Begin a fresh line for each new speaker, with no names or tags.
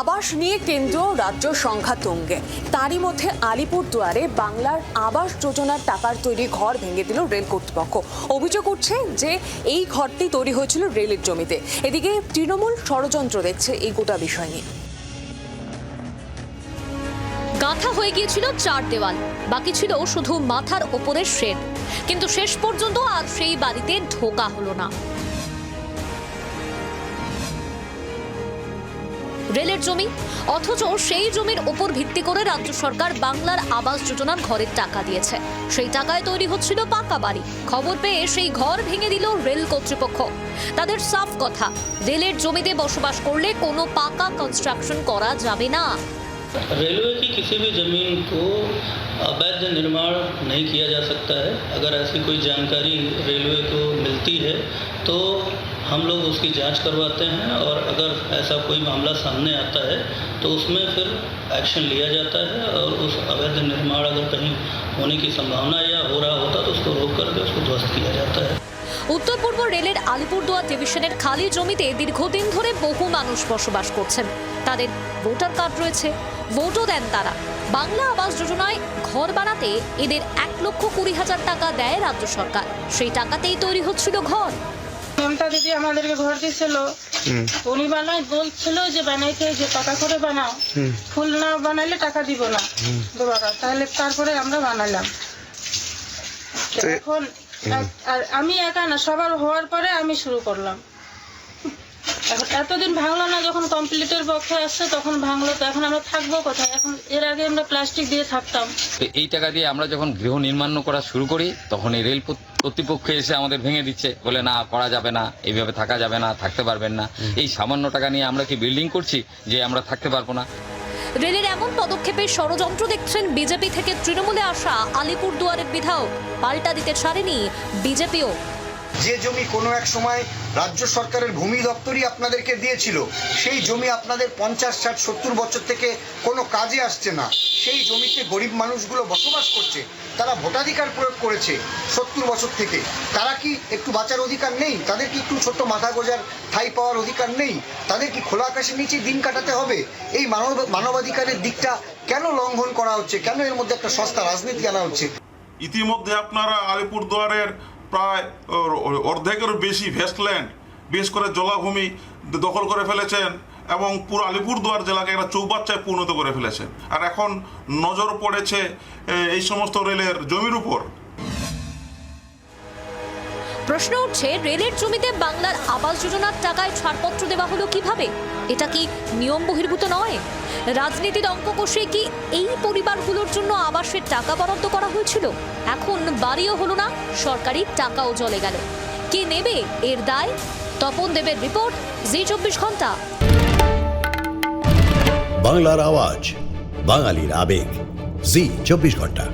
আবাস নিয়ে কেন্দ্র রাজ্য সংখ্যা তুঙ্গে তারই মধ্যে আলিপুরদুয়ারে বাংলার আবাস যোজনার টাকার তৈরি ঘর ভেঙে দিল রেল কর্তৃপক্ষ। অভিযোগ উঠছে যে এই ঘরটি তৈরি হয়েছিল রেলের জমিতে। এদিকে তৃণমূল ষড়যন্ত্র দেখছে এই গোটা বিষয় নিয়ে।
গাঁথা হয়ে গিয়েছিল চার দেওয়াল। বাকি ছিল শুধু মাথার ওপরের শেড। কিন্তু শেষ পর্যন্ত আজ সেই বাড়িতে ঢোকা হলো না। রেলের জমি অথচ সেই জমির ওপর ভিত্তি করে রাজ্য সরকার বাংলার আবাস যোজনার ঘরের টাকা দিয়েছে সেই টাকায় তৈরি হচ্ছিল পাকা বাড়ি খবর পেয়ে সেই ঘর ভেঙে দিল রেল কর্তৃপক্ষ তাদের সাফ কথা রেলের জমিতে বসবাস করলে কোনো পাকা কনস্ট্রাকশন করা যাবে না
रेलवे की किसी भी ज़मीन को अवैध निर्माण नहीं किया जा सकता है अगर ऐसी कोई जानकारी रेलवे को मिलती है तो हम लोग उसकी जांच करवाते हैं और अगर ऐसा कोई मामला सामने आता है तो उसमें फिर एक्शन लिया जाता है और उस अवैध निर्माण अगर कहीं होने की संभावना या हो रहा होता तो उसको रोक करके उसको ध्वस्त किया जाता है
উত্তর পূর্ব রেলের আলিপুরদুয়ার ডিভিশনের খালি জমিতে দীর্ঘদিন ধরে বহু মানুষ বসবাস করছেন তাদের ভোটার কার্ড রয়েছে ভোটও দেন তারা বাংলা আবাস যোজনায় ঘর বানাতে এদের এক লক্ষ কুড়ি হাজার টাকা দেয় রাজ্য সরকার সেই টাকাতেই তৈরি হচ্ছিল ঘর
মমতা দিদি আমাদেরকে ঘর দিয়েছিল উনি বানায় বলছিল যে বানাইতে যে টাকা করে বানাও ফুল না বানাইলে টাকা দিব না। দুবার তাহলে তারপরে আমরা বানালাম। এখন আর আমি একা না সবার হওয়ার পরে আমি শুরু করলাম। এখন এতদিন ভাঙলো না যখন কমপ্লিটের পক্ষে আসছে তখন ভাঙলো তো এখন আমরা থাকব কোথায়? এখন এর আগে আমরা প্লাস্টিক দিয়ে থাকতাম।
তো এই টাকা দিয়ে আমরা যখন গৃহ নির্মাণ করা শুরু করি তখন এই রেল কর্তৃপক্ষ এসে আমাদের ভেঙে দিচ্ছে। বলে না করা যাবে না এইভাবে থাকা যাবে না থাকতে পারবেন না। এই সামান্য টাকা নিয়ে আমরা কি বিল্ডিং করছি যে আমরা থাকতে পারব না?
রেলের এমন পদক্ষেপে ষড়যন্ত্র দেখছেন বিজেপি থেকে তৃণমূলে আসা আলিপুরদুয়ারের বিধায়ক। পাল্টা দিতে ছাড়েনি বিজেপিও।
যে জমি কোনো এক সময় রাজ্য সরকারের ভূমি দপ্তরই আপনাদেরকে দিয়েছিল, সেই জমি আপনাদের পঞ্চাশ, ষাট, সত্তর বছর থেকে কোনো কাজে আসছে না। সেই জমিতে গরিব মানুষগুলো বসবাস করছে, তারা ভোটাধিকার প্রয়োগ করেছে সত্তর বছর থেকে। তারা কি একটু বাঁচার অধিকার নেই? তাদের কি একটু ছোট্ট মাথা গোজার ঠাই পাওয়ার অধিকার নেই? তাদের কি খোলা আকাশের নিচে দিন কাটাতে হবে? এই মানব, মানবাধিকারের দিকটা কেন লঙ্ঘন করা হচ্ছে? কেন এর মধ্যে একটা সস্তা রাজনীতি আনা হচ্ছে?
ইতিমধ্যে আপনারা আলিপুরদুয়ারের প্রায় অর্ধেকের বেশি ভেস্টল্যান্ড বিশেষ করে জলাভূমি দখল করে ফেলেছেন এবং পুরো আলিপুরদুয়ার জেলাকে একটা চৌবাচ্চায় পরিণত করে ফেলেছেন। আর এখন নজর পড়েছে এই সমস্ত রেলের জমির উপর।
প্রশ্ন উঠছে, রেলের জমিতে বাংলার আবাস যোজনার টাকায় ছাড়পত্র দেওয়া হলো কীভাবে? এটা কি নিয়ম বহির্ভূত নয়? রাজনীতির অঙ্ক কষে কি এই পরিবারগুলোর জন্য আবাসের টাকা বরাদ্দ করা হয়েছিল? এখন বাড়িও হলো না, সরকারি টাকাও চলে গেল। কে নেবে এর দায়? তপন দেবের রিপোর্ট, জি চব্বিশ ঘণ্টা।
বাংলার আওয়াজ, বাঙালির আবেগ, জি চব্বিশ ঘণ্টা।